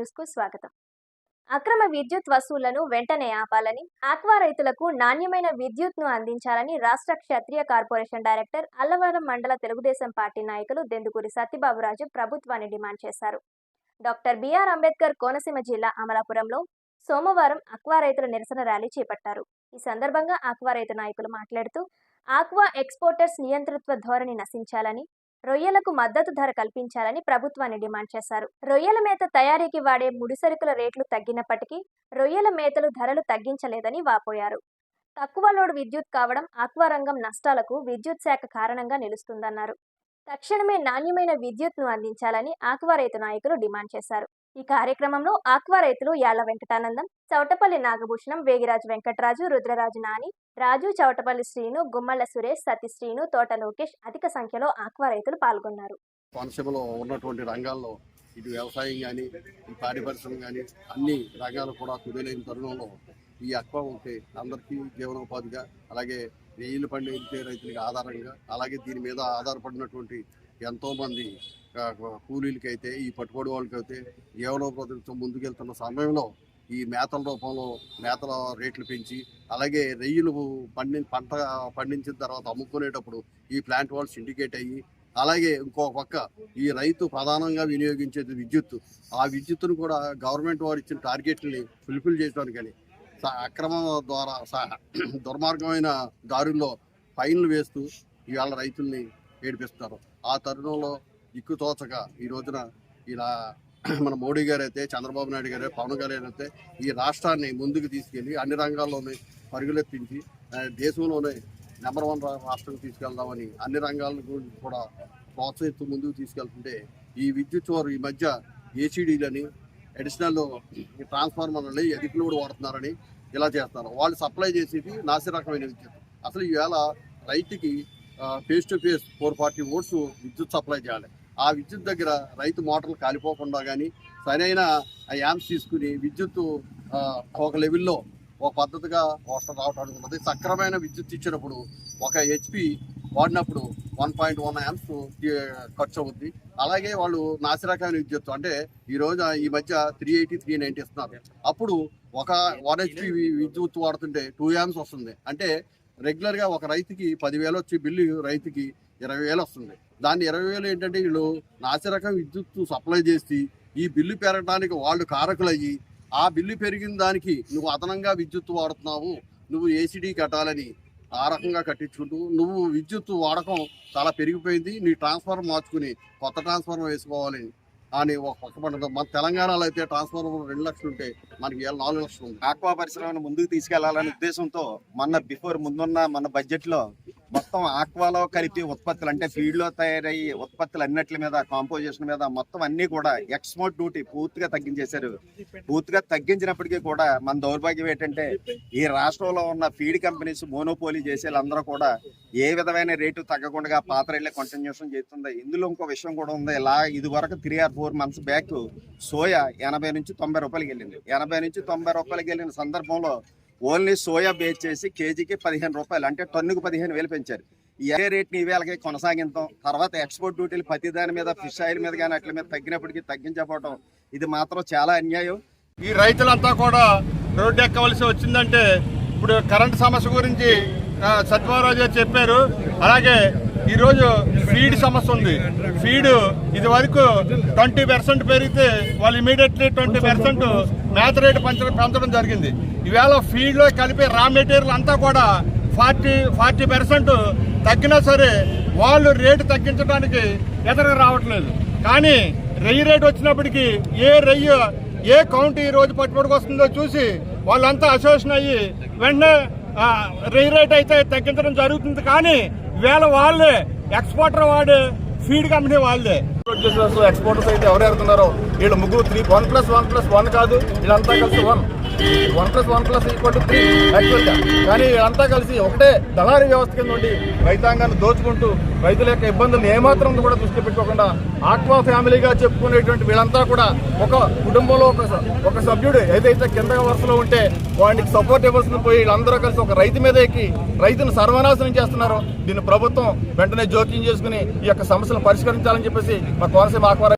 న్యూస్కు స్వాగతం. అక్రమ విద్యుత్ వసూళ్ళను వెంటనే ఆపాలని ఆక్వా రైతులకు నాణ్యమైన విద్యుత్ను అందించాలని రాష్ట్ర క్షత్రియ కార్పొరేషన్ డైరెక్టర్ అల్లవరం మండల తెలుగుదేశం పార్టీ నాయకులు దెందుకూరి సత్యబాబురాజు ప్రభుత్వాన్ని డిమాండ్ చేశారు. డాక్టర్ బిఆర్ అంబేద్కర్ కోనసీమ జిల్లా అమలాపురంలో సోమవారం ఆక్వా రైతుల నిరసన ర్యాలీ చేపట్టారు. ఈ సందర్భంగా ఆక్వా రైతు నాయకులు మాట్లాడుతూ ఆక్వా ఎక్స్పోర్టర్స్ నియంతృత్వ ధోరణి నశించాలని రొయ్యలకు మద్దతు ధర కల్పించాలని ప్రభుత్వాన్ని డిమాండ్ చేశారు. రొయ్యల మేత తయారీకి వాడే ముడిసరుకుల రేట్లు తగ్గినప్పటికీ రొయ్యల మేతలు ధరలు తగ్గించలేదని వాపోయారు. తక్కువ లోడ్ విద్యుత్ కావడం ఆక్వారంగం నష్టాలకు విద్యుత్ శాఖ కారణంగా నిలుస్తుందన్నారు. తక్షణమే నాణ్యమైన విద్యుత్ను అందించాలని ఆక్వా రైతు నాయకులు డిమాండ్ చేశారు. ఈ కార్యక్రమంలో ఆక్వా రైతులు యాళ్ళ వెంకటానందం చౌటపల్లి నాగభూషణం వేగిరాజు వెంకటరాజు రుద్రరాజు నాని రాజు చౌటపల్లి శ్రీను గుమ్మళ్ళ సురేష్ సతీశ్రీను తోట లోకేష్ అధిక సంఖ్యలో ఆక్వా రైతులు పాల్గొన్నారు. కోనసీమలో ఉన్నటువంటి రంగాల్లో ఇటు వ్యవసాయం కానీ ఈ పాడి పరిశ్రమ కానీ అన్ని రంగాలు కూడా కుదేలైన తరుణంలో ఈ అక్వా ఉంటే అందరికీ జీవనోపాధిగా అలాగే నెయ్యిలు పండించే రైతులకు ఆధారంగా అలాగే దీని మీద ఆధారపడినటువంటి ఎంతోమంది కూలీలకైతే ఈ పట్టుబడి వాళ్ళకైతే ప్రభుత్వం ముందుకెళ్తున్న సమయంలో ఈ మేతల రూపంలో మేతల రేట్లు పెంచి అలాగే రెయ్యలు పండి పంట పండించిన తర్వాత అమ్ముకునేటప్పుడు ఈ ప్లాంట్ వాళ్ళు సిండికేట్ అయ్యి అలాగే ఇంకో పక్క ఈ రైతు ప్రధానంగా వినియోగించేది విద్యుత్ ఆ విద్యుత్తును కూడా గవర్నమెంట్ వారు ఇచ్చిన టార్గెట్ని ఫుల్ఫిల్ చేయడానికని స- అక్రమ ద్వారా దుర్మార్గమైన దారుల్లో ఫైన్లు వేస్తూ ఇవాళ రైతుల్ని ఏడిపిస్తారు. ఆ తరుణంలో దిక్కు తోచక ఈ రోజున ఇలా మన మోడీ గారు అయితే చంద్రబాబు నాయుడు గారు పవన్ కళ్యాణ్ అయితే ఈ రాష్ట్రాన్ని ముందుకు తీసుకెళ్ళి అన్ని రంగాల్లోనే పరుగులెత్తించి దేశంలోనే నెంబర్ వన్ రాష్ట్రం తీసుకెళ్దామని అన్ని రంగాలను గురించి కూడా ప్రోత్సహిస్తూ ముందుకు తీసుకెళ్తుంటే ఈ విద్యుత్ వారు ఈ మధ్య ఏసీడీలని అడిషనల్ ట్రాన్స్ఫార్మర్లని ఎదికులోడు వాడుతున్నారని ఇలా చేస్తారు వాళ్ళు సప్లై చేసేది నాసిరకమైన విద్యుత్. అసలు ఈవేళ రైతుకి face to face four forty volts విద్యుత్ సప్లై చేయాలి. ఆ విద్యుత్ దగ్గర రైతు మోటార్లు కాలిపోకుండా కానీ సరైన యాంప్స్ తీసుకుని విద్యుత్ ఒక లెవెల్లో ఒక పద్ధతిగా వస్త రావడానికి ఉన్నది సక్రమైన విద్యుత్ ఇచ్చినప్పుడు ఒక హెచ్పి వాడినప్పుడు వన్ పాయింట్ వన్ యాంప్స్ ఖర్చు అవుద్ది అలాగే వాళ్ళు నాసిరకమైన విద్యుత్ అంటే ఈ రోజు ఈ మధ్య త్రీ ఎయిటీ త్రీ నైన్టీ ఇస్తున్నారు. అప్పుడు ఒక వన్ హెచ్పి విద్యుత్ వాడుతుంటే టూ యాంప్స్ వస్తుంది. అంటే రెగ్యులర్గా ఒక రైతుకి పదివేలు వచ్చే బిల్లు రైతుకి ఇరవై వేలు వస్తుంది. దాన్ని ఇరవై వేలు ఏంటంటే వీళ్ళు నాసిరకం విద్యుత్ సప్లై చేసి ఈ బిల్లు పెరగడానికి వాళ్ళు కారకులయ్యి ఆ బిల్లు పెరిగిన దానికి నువ్వు అదనంగా విద్యుత్ వాడుతున్నావు నువ్వు ఏసీడీ కట్టాలని ఆ రకంగా కట్టించుకుంటూ నువ్వు విద్యుత్ వాడకం చాలా పెరిగిపోయింది. నీ ట్రాన్స్ఫార్మర్ మార్చుకుని కొత్త ట్రాన్స్ఫార్మర్ వేసుకోవాలి అని ఒక పక్క పడదు మన తెలంగాణలో అయితే ట్రాన్స్ఫార్మర్ రెండు లక్షలు ఉంటే మనకి నాలుగు లక్షలు ఉంది. ఆక్వా పరిశ్రమను ముందుకు తీసుకెళ్ళాలనే ఉద్దేశంతో మొన్న బిఫోర్ ముందున్న మన బడ్జెట్లో మొత్తం ఆక్వాలో కలిపి ఉత్పత్తులు అంటే ఫీడ్లో తయారయ్యే ఉత్పత్తులు అన్నిటి మీద కాంపోజిషన్ మీద మొత్తం అన్ని కూడా ఎక్స్పోర్ట్ డ్యూటీ పూర్తిగా తగ్గించేశారు. పూర్తిగా తగ్గించినప్పటికీ కూడా మన దౌర్భాగ్యం ఏంటంటే ఈ రాష్ట్రంలో ఉన్న ఫీడ్ కంపెనీస్ మోనోపోలీ చేసే వాళ్ళందరూ కూడా ఏ విధమైన రేటు తగ్గకుండా పాత రేట్లే కంటిన్యూషన్ చేస్తుంది. ఇందులో ఇంకో విషయం కూడా ఉంది. ఇలా ఇది వరకు three or four months back soya ఎనభై నుంచి తొంభై రూపాయలకి వెళ్ళింది. ఎనభై నుంచి తొంభై రూపాయలకి వెళ్ళిన సందర్భంలో ఓన్లీ సోయా బేస్ చేసి కేజీకి పదిహేను రూపాయలు అంటే టన్నుకు పదిహేను వేలు పెంచారు. ఏ రేట్ని ఇవేళకి కొనసాగించడం తర్వాత ఎక్స్పోర్ట్ డ్యూటీలు ప్రతి దాని మీద ఫిష్ ఆయిల్ మీద కానీ అట్ల మీద తగ్గినప్పటికీ తగ్గించకపోవడం ఇది మాత్రం చాలా అన్యాయం. ఈ రైతులంతా కూడా రోడ్డు ఎక్కవలసి వచ్చిందంటే ఇప్పుడు కరెంట్ సమస్య గురించి ఆ, సత్యవరాజు చెప్పారు. అలాగే ఈరోజు ఫీడ్ సమస్య ఉంది. ఫీడ్ ఇది వరకు ట్వంటీ పర్సెంట్ పెరిగితే వాళ్ళు ఇమీడియట్లీ ట్వంటీ పర్సెంట్ మేత రేటు పెంచడం పెంచడం జరిగింది. ఈవేళ ఫీడ్లో కలిపే రా మెటీరియల్ అంతా కూడా ఫార్టీ ఫార్టీ పర్సెంట్ తగ్గినా సరే వాళ్ళు రేటు తగ్గించడానికి ఎదురు రావట్లేదు. కానీ రెయ్యి రేటు వచ్చినప్పటికీ ఏ రెయ్యి ఏ కౌంటీ ఈ రోజు పట్టుబడికి వస్తుందో చూసి వాళ్ళంతా అసోసియేషన్ అయ్యి వెంటనే రే రేట్ అయితే తగ్గించడం జరుగుతుంది కానీ వేళ వాళ్ళే ఎక్స్పోర్టర్ వాడే ఫీడ్ కంపెనీ వాళ్ళే. ఎక్స్పోర్టర్స్ అయితే ఎవరు వెళ్తున్నారో వీళ్ళు ముగ్గురు three one plus one plus one కాదు వీళ్ళంతా కలిసి one. One plus one plus equal to three. యాక్చువల్గా. కానీ వీళ్ళంతా కలిసి ఒకటే దళారీ వ్యవస్థ కింద ఉండి రైతాంగాన్ని దోచుకుంటూ రైతుల యొక్క ఇబ్బందులు ఏమాత్రం కూడా దృష్టి పెట్టుకోకుండా ఆక్వా ఫ్యామిలీగా చెప్పుకునేటువంటి వీళ్ళంతా కూడా ఒక కుటుంబంలో ఒక ఒక సభ్యుడు ఏదైతే కింద వరుసలో ఉంటే వాడికి సపోర్ట్ ఇవ్వాల్సిన పోయి వీళ్ళందరూ కలిసి ఒక రైతు మీద ఎక్కి రైతును సర్వనాశనం చేస్తున్నారు. దీన్ని ప్రభుత్వం వెంటనే జోక్యం చేసుకుని ఈ యొక్క సమస్యలను పరిష్కరించాలని చెప్పేసి మా కోనసీమ ఆక్వా